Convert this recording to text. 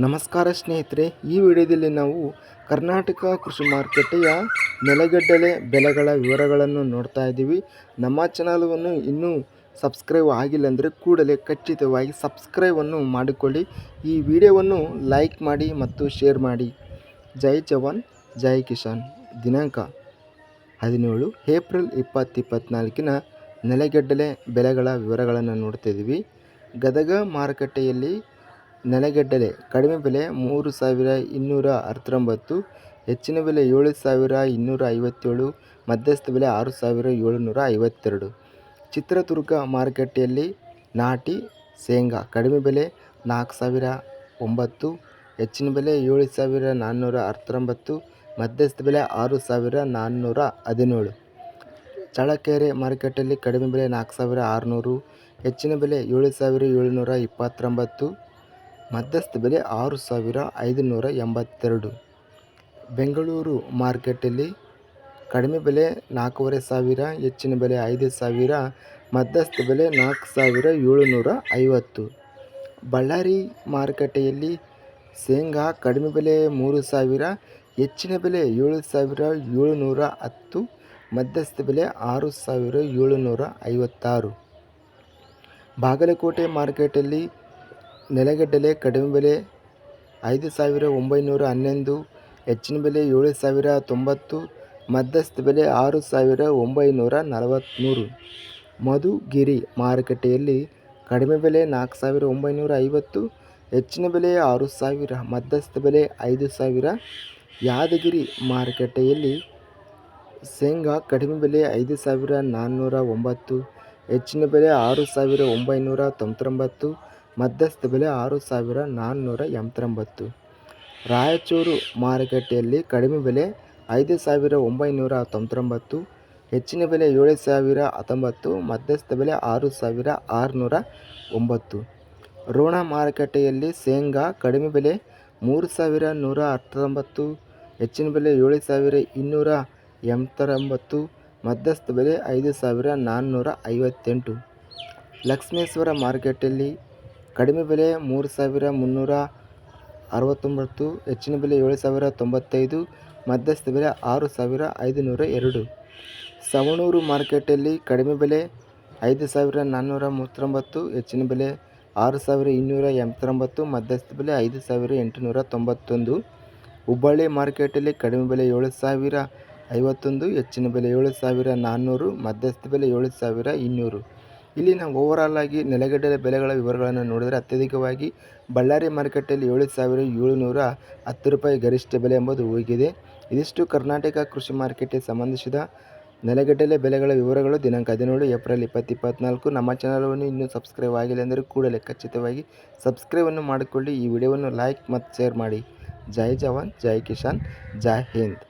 ನಮಸ್ಕಾರ ಸ್ನೇಹಿತರೆ, ಈ ವಿಡಿಯೋದಲ್ಲಿ ನಾವು ಕರ್ನಾಟಕ ಕೃಷಿ ಮಾರುಕಟ್ಟೆಯ ನೆಲಗಡ್ಡಲೆ ಬೆಲೆಗಳ ವಿವರಗಳನ್ನು ನೋಡ್ತಾ ಇದ್ದೀವಿ. ನಮ್ಮ ಚಾನಲ್ವನ್ನು ಇನ್ನೂ ಸಬ್ಸ್ಕ್ರೈಬ್ ಆಗಿಲ್ಲ ಅಂದರೆ ಕೂಡಲೇ ಖಚಿತವಾಗಿ ಸಬ್ಸ್ಕ್ರೈಬನ್ನು ಮಾಡಿಕೊಳ್ಳಿ. ಈ ವಿಡಿಯೋವನ್ನು ಲೈಕ್ ಮಾಡಿ ಮತ್ತು ಶೇರ್ ಮಾಡಿ. ಜೈ ಜವಾನ್, ಜೈ ಕಿಸಾನ್. ದಿನಾಂಕ ಹದಿನೇಳು, ಏಪ್ರಿಲ್ ಇಪ್ಪತ್ತು ಇಪ್ಪತ್ತ್ನಾಲ್ಕಿನ ನೆಲೆಗಡ್ಡಲೆ ಬೆಲೆಗಳ ವಿವರಗಳನ್ನು ನೋಡ್ತಾ ಇದ್ದೀವಿ. ಗದಗ ಮಾರುಕಟ್ಟೆಯಲ್ಲಿ ನೆಲಗಡಲೆ ಕಡಿಮೆ ಬೆಲೆ ಮೂರು ಸಾವಿರ ಇನ್ನೂರ ಹತ್ತೊಂಬತ್ತು ಹೆಚ್ಚಿನ ಬೆಲೆ ಏಳು ಸಾವಿರ ಇನ್ನೂರ ಐವತ್ತೇಳು, ಮಧ್ಯಸ್ಥ ಬೆಲೆ ಆರು ಸಾವಿರ ಏಳುನೂರ ಐವತ್ತೆರಡು. ಚಿತ್ರದುರ್ಗ ಮಾರುಕಟ್ಟೆಯಲ್ಲಿ ನಾಟಿ ಶೇಂಗಾ. ಕಡಿಮೆ ಬೆಲೆ ನಾಲ್ಕು ಸಾವಿರ ಒಂಬತ್ತು, ಹೆಚ್ಚಿನ ಬೆಲೆ ಏಳು ಸಾವಿರ ನಾನ್ನೂರ ಹತ್ತೊಂಬತ್ತು ಮಧ್ಯಸ್ಥ ಬೆಲೆ ಆರು ಸಾವಿರ ನಾನ್ನೂರ ಹದಿನೇಳು. ಚಳ್ಳಕೆರೆ ಮಾರುಕಟ್ಟೆಯಲ್ಲಿ ಕಡಿಮೆ ಬೆಲೆ ನಾಲ್ಕು ಸಾವಿರ ಆರುನೂರು, ಹೆಚ್ಚಿನ ಬೆಲೆ ಏಳು ಸಾವಿರ ಏಳುನೂರ ಇಪ್ಪತ್ತೊಂಬತ್ತು ಮಧ್ಯಸ್ಥ ಬೆಲೆ ಆರು ಸಾವಿರ ಐದುನೂರ ಎಂಬತ್ತೆರಡು. ಬೆಂಗಳೂರು ಮಾರ್ಕೆಟಲ್ಲಿ ಕಡಿಮೆ ಬೆಲೆ ನಾಲ್ಕೂವರೆ ಸಾವಿರ, ಹೆಚ್ಚಿನ ಬೆಲೆ ಐದು ಸಾವಿರ, ಮಧ್ಯಸ್ಥ ಬೆಲೆ ನಾಲ್ಕು ಸಾವಿರ ಏಳುನೂರ ಐವತ್ತು. ಬಳ್ಳಾರಿ ಮಾರುಕಟ್ಟೆಯಲ್ಲಿ ಶೇಂಗಾ ಕಡಿಮೆ ಬೆಲೆ ಮೂರು ಸಾವಿರ, ಹೆಚ್ಚಿನ ಬೆಲೆ ಏಳು ಸಾವಿರ ಏಳುನೂರ ಹತ್ತು, ಮಧ್ಯಸ್ಥ ಬೆಲೆ ಆರು ಸಾವಿರ ಏಳುನೂರ ಐವತ್ತಾರು. ಬಾಗಲಕೋಟೆ ಮಾರ್ಕೆಟಲ್ಲಿ ನೆಲಗಡಲೆ ಕಡಿಮೆ ಬೆಲೆ ಐದು ಸಾವಿರ ಒಂಬೈನೂರ ಹನ್ನೊಂದು, ಹೆಚ್ಚಿನ ಬೆಲೆ ಏಳು ಸಾವಿರ ತೊಂಬತ್ತು, ಮಧ್ಯಸ್ಥ ಬೆಲೆ ಆರು ಸಾವಿರ ಒಂಬೈನೂರ ನಲವತ್ತ್ಮೂರು ಮಧುಗಿರಿ ಮಾರುಕಟ್ಟೆಯಲ್ಲಿ ಕಡಿಮೆ ಬೆಲೆ ನಾಲ್ಕು ಸಾವಿರ ಒಂಬೈನೂರ ಐವತ್ತು, ಹೆಚ್ಚಿನ ಬೆಲೆ ಆರು ಸಾವಿರ, ಮಧ್ಯಸ್ಥ ಬೆಲೆ ಐದು ಸಾವಿರ. ಯಾದಗಿರಿ ಮಾರುಕಟ್ಟೆಯಲ್ಲಿ ಶೇಂಗಾ ಕಡಿಮೆ ಬೆಲೆ ಐದು ಸಾವಿರ ನಾನ್ನೂರ ಒಂಬತ್ತು, ಹೆಚ್ಚಿನ ಬೆಲೆ ಆರು ಸಾವಿರ ಒಂಬೈನೂರ ತೊಂಬತ್ತೊಂಬತ್ತು ಮಧ್ಯಸ್ಥ ಬೆಲೆ ಆರು ಸಾವಿರ ನಾನ್ನೂರ ಎಂಬತ್ತೊಂಬತ್ತು. ರಾಯಚೂರು ಮಾರುಕಟ್ಟೆಯಲ್ಲಿ ಕಡಿಮೆ ಬೆಲೆ ಐದು ಸಾವಿರ ಒಂಬೈನೂರ ತೊಂಬತ್ತೊಂಬತ್ತು. ಹೆಚ್ಚಿನ ಬೆಲೆ ಏಳು ಸಾವಿರ ಹತ್ತೊಂಬತ್ತು. ಮಧ್ಯಸ್ಥ ಬೆಲೆ ಆರು ಸಾವಿರ ಆರುನೂರ ಒಂಬತ್ತು. ರೋಣ ಮಾರುಕಟ್ಟೆಯಲ್ಲಿ ಶೇಂಗಾ ಕಡಿಮೆ ಬೆಲೆ ಮೂರು ಸಾವಿರ ನೂರ ಹತ್ತೊಂಬತ್ತು. ಹೆಚ್ಚಿನ ಬೆಲೆ ಏಳು ಸಾವಿರ ಇನ್ನೂರ ಎಂಬತ್ತೊಂಬತ್ತು ಮಧ್ಯಸ್ಥ ಬೆಲೆ ಐದು ಸಾವಿರ ನಾನ್ನೂರ ಐವತ್ತೆಂಟು. ಲಕ್ಷ್ಮೇಶ್ವರ ಮಾರುಕಟ್ಟೆಯಲ್ಲಿ ಕಡಿಮೆ ಬೆಲೆ ಮೂರು ಸಾವಿರ ಮುನ್ನೂರ ಅರವತ್ತೊಂಬತ್ತು, ಹೆಚ್ಚಿನ ಬೆಲೆ ಏಳು ಸಾವಿರ ತೊಂಬತ್ತೈದು, ಮಧ್ಯಸ್ಥ ಬೆಲೆ ಆರು ಸಾವಿರ ಐದುನೂರ ಎರಡು. ಸವಣೂರು ಮಾರ್ಕೆಟಲ್ಲಿ ಕಡಿಮೆ ಬೆಲೆ ಐದು ಸಾವಿರ ನಾನ್ನೂರ ಮೂವತ್ತೊಂಬತ್ತು, ಹೆಚ್ಚಿನ ಬೆಲೆ ಆರು ಸಾವಿರ ಇನ್ನೂರ ಎಂಬತ್ತೊಂಬತ್ತು, ಮಧ್ಯಸ್ಥ ಬೆಲೆ ಐದು ಸಾವಿರ ಎಂಟುನೂರ ತೊಂಬತ್ತೊಂದು. ಹುಬ್ಬಳ್ಳಿ ಮಾರ್ಕೆಟಲ್ಲಿ ಕಡಿಮೆ ಬೆಲೆ ಏಳು ಸಾವಿರ ಐವತ್ತೊಂದು, ಹೆಚ್ಚಿನ ಬೆಲೆ ಏಳು ಸಾವಿರ ನಾನ್ನೂರು, ಮಧ್ಯಸ್ಥ ಬೆಲೆ ಏಳು ಸಾವಿರ ಇನ್ನೂರು. ಇಲ್ಲಿ ನಾವು ಓವರಾಲ್ ಆಗಿ ನೆಲಗಡಲೆ ಬೆಲೆಗಳ ವಿವರಗಳನ್ನು ನೋಡಿದರೆ ಅತ್ಯಧಿಕವಾಗಿ ಬಳ್ಳಾರಿ ಮಾರುಕಟ್ಟೆಯಲ್ಲಿ ಏಳು ಸಾವಿರ ಏಳುನೂರ ಹತ್ತು ರೂಪಾಯಿ ಗರಿಷ್ಠ ಬೆಲೆ ಎಂಬುದು ಹೋಗಿದೆ ಇದಿಷ್ಟು ಕರ್ನಾಟಕ ಕೃಷಿ ಮಾರುಕಟ್ಟೆ ಸಂಬಂಧಿಸಿದ ನೆಲಗಡಲೆ ಬೆಲೆಗಳ ವಿವರಗಳು ದಿನಾಂಕ ಹದಿನೇಳು ಏಪ್ರಿಲ್ ಇಪ್ಪತ್ತು ಇಪ್ಪತ್ತ್ನಾಲ್ಕು ನಮ್ಮ ಚಾನಲನ್ನು ಇನ್ನೂ ಸಬ್ಸ್ಕ್ರೈಬ್ ಆಗಿಲ್ಲ ಅಂದರೆ ಕೂಡಲೇ ಖಚಿತವಾಗಿ ಸಬ್ಸ್ಕ್ರೈಬನ್ನು ಮಾಡಿಕೊಳ್ಳಿ. ಈ ವಿಡಿಯೋವನ್ನು ಲೈಕ್ ಮತ್ತು ಶೇರ್ ಮಾಡಿ. ಜೈ ಜವಾನ್, ಜೈ ಕಿಸಾನ್, ಜೈ ಹಿಂದ್.